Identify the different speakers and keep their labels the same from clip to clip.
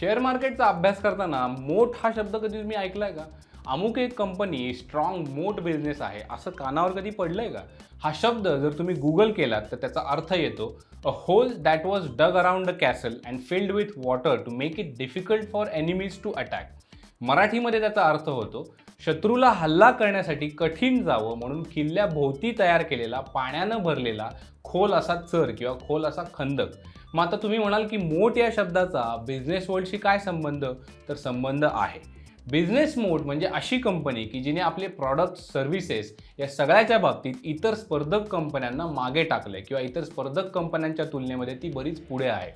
Speaker 1: Share मार्केटचा अभ्यास करताना मोठ हा शब्द कधी तुम्ही ऐकलाय का? अमुक एक कंपनी स्ट्रॉंग मोठ बिझनेस आहे. असं कानावर कधी पडलंय का? हा शब्द जर तुम्ही गुगल केलात तर त्याचा अर्थ येतो a hole that was dug around a castle and filled with water to make it difficult for enemies to attack मराठीमध्ये त्याचा अर्थ होतो शत्रूला हल्ला करण्यासाठी कठीण जावं म्हणून किल्ल्याभोवती तयार केलेला पाण्यानं भरलेला खोल असा चर किंवा खोल असा खंदक. मग आता तुम्ही म्हणाल की मोठ या शब्दाचा बिझनेस वर्ल्डशी काय संबंध? तर संबंध आहे. बिझनेस मोड म्हणजे अशी कंपनी की जिने आपले प्रॉडक्ट सर्व्हिसेस या सगळ्याच्या बाबतीत इतर स्पर्धक कंपन्यांना मागे टाकलंय किंवा इतर स्पर्धक कंपन्यांच्या तुलनेमध्ये ती बरीच पुढे आहे.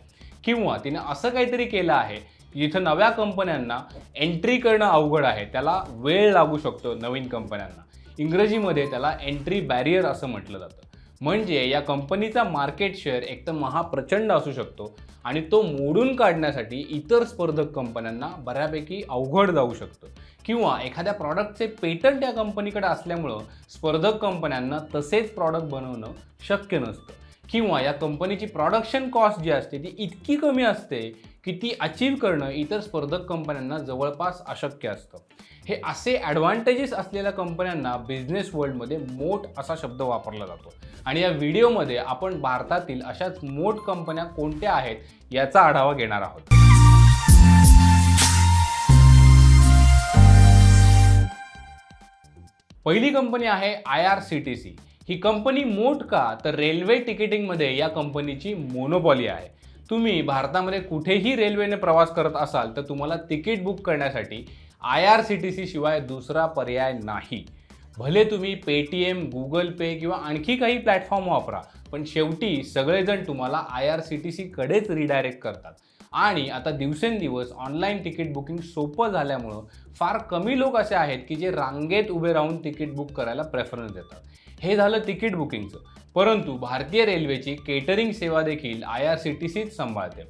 Speaker 1: किंवा तिने असं काहीतरी केलं आहे इथं जिथं नव्या कंपन्यांना एंट्री करणं अवघड आहे. त्याला वेळ लागू शकतो नवीन कंपन्यांना. इंग्रजीमध्ये त्याला एंट्री बॅरियर असं म्हटलं जातं. म्हणजे या कंपनीचा मार्केट शेअर एकदम महाप्रचंड असू शकतो आणि तो मोडून काढण्यासाठी इतर स्पर्धक कंपन्यांना बऱ्यापैकी अवघड जाऊ शकतं. किंवा एखाद्या प्रॉडक्टचे पेटंट या कंपनीकडे असल्यामुळं स्पर्धक कंपन्यांना तसेच प्रॉडक्ट बनवणं शक्य नसतं. किंवा या कंपनीची प्रॉडक्शन कॉस्ट जी असते ती इतकी कमी असते की ती अचीव करणं इतर स्पर्धक कंपन्यांना जवळपास अशक्य असतं. हे असे ॲडव्हान्टेजेस असलेल्या कंपन्यांना बिझनेस वर्ल्डमध्ये मोठ असा शब्द वापरला जातो. आणि या व्हिडिओमध्ये आपण भारतातील अशाच मोठ कंपन्या कोणत्या आहेत याचा आढावा घेणार आहोत. पहिली कंपनी आहे I R C T C he company मोठ का? तर रेल्वे तिकिटिंगमध्ये या कंपनीची मोनोपॉली आहे. तुम्ही भारतामध्ये कुठेही रेल्वेने प्रवास करत असाल तर तुम्हाला तिकीट बुक करण्यासाठी I R C T C शिवाय दुसरा पर्याय नाही. भले तुम्ही पेटीएम गुगल पे किंवा आणखी काही प्लॅटफॉर्म वापरा पण शेवटी सगळेजण तुम्हाला आय आर सी टी सीकडेच रिडायरेक्ट करतात. आणि आता दिवसेंदिवस ऑनलाईन तिकीट बुकिंग सोपं झाल्यामुळं फार कमी लोक असे आहेत की जे रांगेत उभे राहून तिकीट बुक करायला प्रेफरन्स देतात. हे झालं तिकीट बुकिंगचं परंतु भारतीय रेल्वेची केटरिंग सेवा देखील आय आर सी टी सीच सांभाळते.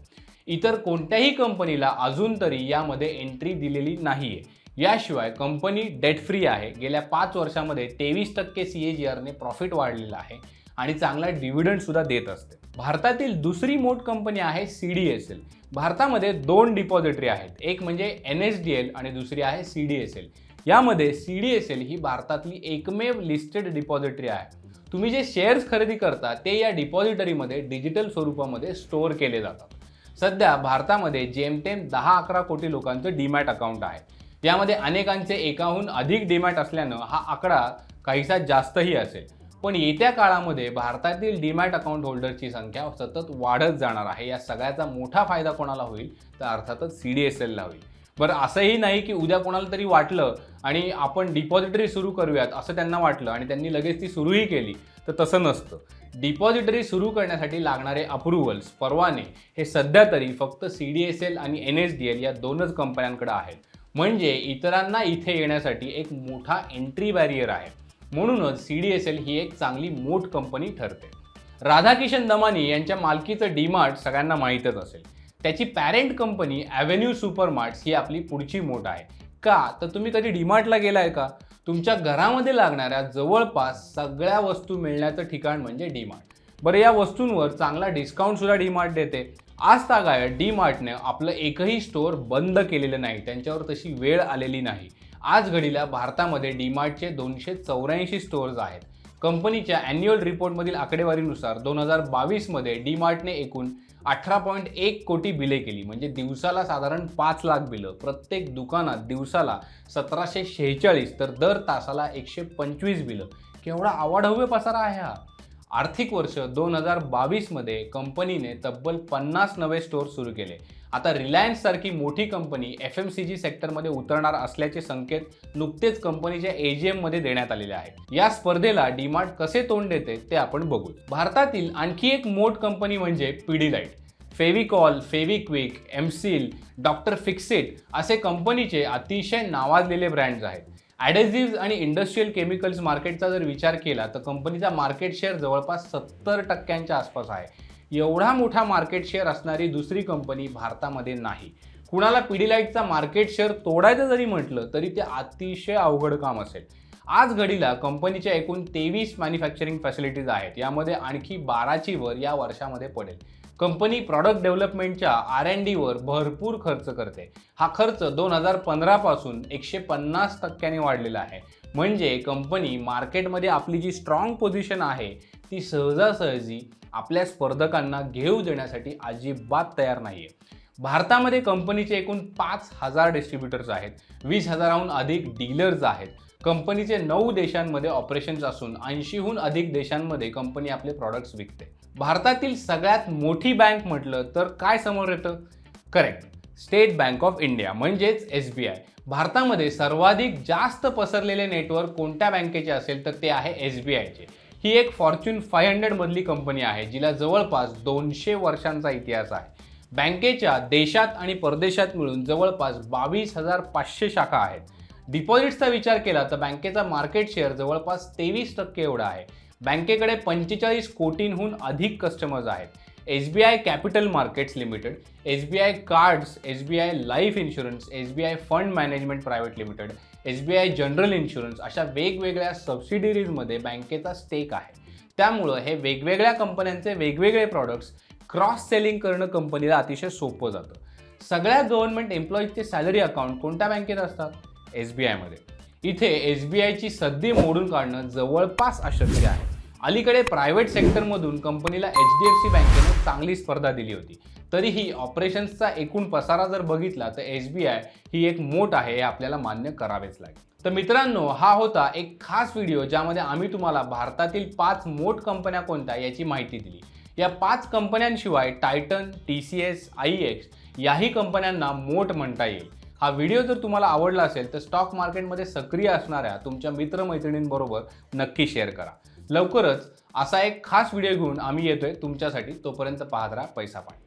Speaker 1: इतर कोणत्याही कंपनीला अजून तरी यामध्ये एंट्री दिलेली नाही आहे याशिवाय कंपनी डेट फ्री आहे. गेल्या पाच वर्षामध्ये तेवीस टक्के सी ए जी आरने प्रॉफिट वाढलेला आहे. आणि चांगला डिव्हिडंडसुद्धा देत असते. भारतातील दुसरी मोठ कंपनी आहे सी डी एस एल भारतामध्ये दोन डिपॉझिटरी आहेत. एक म्हणजे एन एस डी एल आणि दुसरी आहे सी डी एस एल यामध्ये सी डी एस एल ही भारतातली एकमेव लिस्टेड डिपॉझिटरी आहे. तुम्ही जे शेअर्स खरेदी करता ते या डिपॉझिटरीमध्ये डिजिटल स्वरूपामध्ये स्टोअर केले जातात. सध्या भारतामध्ये जेमतेम दहा अकरा कोटी लोकांचं डीमॅट अकाउंट आहे. यामध्ये अनेकांचे एकाहून अधिक डीमॅट असल्यानं हा आकडा काहीसा जास्तही असेल. पण येत्या काळामध्ये भारतातील डीमॅट अकाउंट होल्डरची संख्या सतत वाढत जाणार आहे. या सगळ्याचा मोठा फायदा कोणाला होईल? तर अर्थातच सी डी एस एलला होईल. बरं असंही नाही की उद्या कोणाला तरी वाटलं आणि आपण डिपॉझिटरी सुरू करूयात असं त्यांना वाटलं आणि त्यांनी लगेच ती सुरूही केली तर तसं नसतं. डिपॉझिटरी सुरू करण्यासाठी लागणारे अप्रुव्हल्स परवाने हे सध्या तरी फक्त सी डी एस एल आणि एन एस डी एल या दोनच कंपन्यांकडे आहेत. म्हणजे इतरांना इथे येण्यासाठी एक मोठा एंट्री बॅरियर आहे. म्हणूनच सी डी एस एल ही एक चांगली मोठ कंपनी ठरते. राधाकिशन दमानी यांच्या मालकीचं डीमार्ट सगळ्यांना माहीतच असेल. त्याची पॅरेंट कंपनी ॲव्हेन्यू सुपरमार्ट्स ही आपली पुढची मोठ आहे. का? तर तुम्ही कधी डीमार्टला गेलाय का? तुमच्या घरामध्ये लागणाऱ्या जवळपास सगळ्या वस्तू मिळण्याचं ठिकाण म्हणजे डीमार्ट बरं या वस्तूंवर चांगला डिस्काउंटसुद्धा डीमार्ट देते. आज तागायत डीमार्टने आपलं एकही स्टोअर बंद केलेलं नाही. त्यांच्यावर तशी वेळ आलेली नाही. आज घडीला भारतामध्ये डीमार्टचे दोनशे चौऱ्याऐंशी स्टोअर्स आहेत. कंपनीच्या अॅन्युअल रिपोर्टमधील आकडेवारीनुसार दोन हजार बावीसमध्ये डीमार्टने एकूण अठरा पॉईंट एक कोटी बिले केली. म्हणजे दिवसाला साधारण पाच लाख बिलं. प्रत्येक दुकानात दिवसाला सतराशे शेहेचाळीस तर दर तासाला एकशे पंचवीस बिलं. केवढा आवाढव्य पसारा आहे हा. आर्थिक वर्ष दोन हजार बावीसमध्ये कंपनीने तब्बल पन्नास नवे स्टोअर सुरू केले. आता रिलायन्स सारखी मोठी company F M C G सेक्टरमध्ये उतरणार असल्याचे संकेत नुकतेच कंपनीच्या एजीएममध्ये देण्यात आलेले आहेत. या स्पर्धेला डीमार्ट कसे तोंड देते ते आपण बघू भारतातील आणखी एक मोठ कंपनी म्हणजे पिडीलाईट फेविकॉल फेविक्विक एमसील डॉक्टर फिक्सिट असे कंपनीचे अतिशय नावाजलेले ब्रँड्स आहेत. ॲडेझिव्ज आणि इंडस्ट्रीयल केमिकल्स मार्केटचा जर विचार केला तर कंपनीचा मार्केट शेअर जवळपास सत्तर टक्क्यांच्या आसपास आहे. एवढा मोठा मार्केट शेअर असणारी दुसरी कंपनी भारतामध्ये नाही. कुणाला पिडीलाईटचा मार्केट शेअर तोडायचं जरी म्हटलं तरी ते अतिशय अवघड काम असेल. आज घडीला कंपनीच्या एकूण तेवीस मॅन्युफॅक्चरिंग फॅसिलिटीज आहेत. यामध्ये आणखी बाराची वर या वर्षामध्ये पडेल. कंपनी प्रॉडक्ट डेव्हलपमेंटच्या आर एन डीवर भरपूर खर्च करते. हा खर्च दोन हजार पंधरापासून एकशे पन्नास टक्क्याने वाढलेला आहे. म्हणजे कंपनी मार्केटमध्ये आपली जी स्ट्रॉंग पोझिशन आहे ती सहजासहजी आपल्या स्पर्धकांना घेऊ देण्यासाठी अजिबात तयार नाही आहे भारतामध्ये कंपनीचे एकूण पाच हजार डिस्ट्रीब्युटर्स आहेत. वीस हजाराहून अधिक डीलर्स आहेत. कंपनीचे नऊ देशांमध्ये ऑपरेशन्स असून ऐंशीहून अधिक देशांमध्ये कंपनी आपले प्रॉडक्ट्स विकते. भारतातील सगळ्यात मोठी बँक म्हटलं तर काय समोर येतं? Correct State Bank of India म्हणजेच एस बी आय भारतामध्ये सर्वाधिक जास्त पसरलेले नेटवर्क कोणत्या बँकेचे असेल तर ते आहे एस बी आयचे ही एक फॉर्च्यून फाय हंड्रेडमधली कंपनी आहे जिला जवळपास दोनशे वर्षांचा इतिहास आहे. बँकेच्या देशात आणि परदेशात मिळून जवळपास बावीस हजार पाचशे शाखा आहेत. डिपॉझिट्सचा विचार केला तर बँकेचा मार्केट शेअर जवळपास तेवीस टक्के एवढा आहे. बँकेकडे पंचेचाळीस कोटींहून अधिक कस्टमर्स आहेत. S B I capital markets limited S B I cards S B I life insurance S B I fund management private limited S B I general insurance अशा वेगवेगळ्या सबसिडिरीजमध्ये बँकेचा स्टेक आहे. त्यामुळं हे वेगवेगळ्या कंपन्यांचे वेगवेगळे प्रॉडक्ट्स क्रॉस सेलिंग करणं कंपनीला अतिशय सोपं जातं. सगळ्या गव्हर्नमेंट एम्प्लॉईजचे सॅलरी अकाउंट कोणत्या बँकेत असतात? एस बी आयमध्ये. इथे एस बी आयची सद्दी मोडून काढणं जवळपास अशक्य आहे. अलीकडे प्रायव्हेट सेक्टरमधून कंपनीला एच डी एफ सी बँकेनं चांगली स्पर्धा दिली होती. तरीही ऑपरेशन्सचा एकूण पसारा जर बघितला तर एस बी आय ही एक मोठ आहे हे आपल्याला मान्य करावेच लागेल. तर मित्रांनो हा होता एक खास व्हिडिओ ज्यामध्ये आम्ही तुम्हाला भारतातील पाच मोठ कंपन्या कोणत्या याची माहिती दिली. या पाच कंपन्यांशिवाय Titan T C S I X याही कंपन्यांना मोठ म्हणता येईल. हा व्हिडिओ जर तुम्हाला आवडला असेल तर स्टॉक मार्केटमध्ये सक्रिय असणाऱ्या तुमच्या मित्रमैत्रिणींबरोबर नक्की शेअर करा. लवकरच असा एक खास व्हिडिओ घेऊन आम्ही येतोय तुमच्यासाठी तोपर्यंत पाहत राहा पैसा पाणी.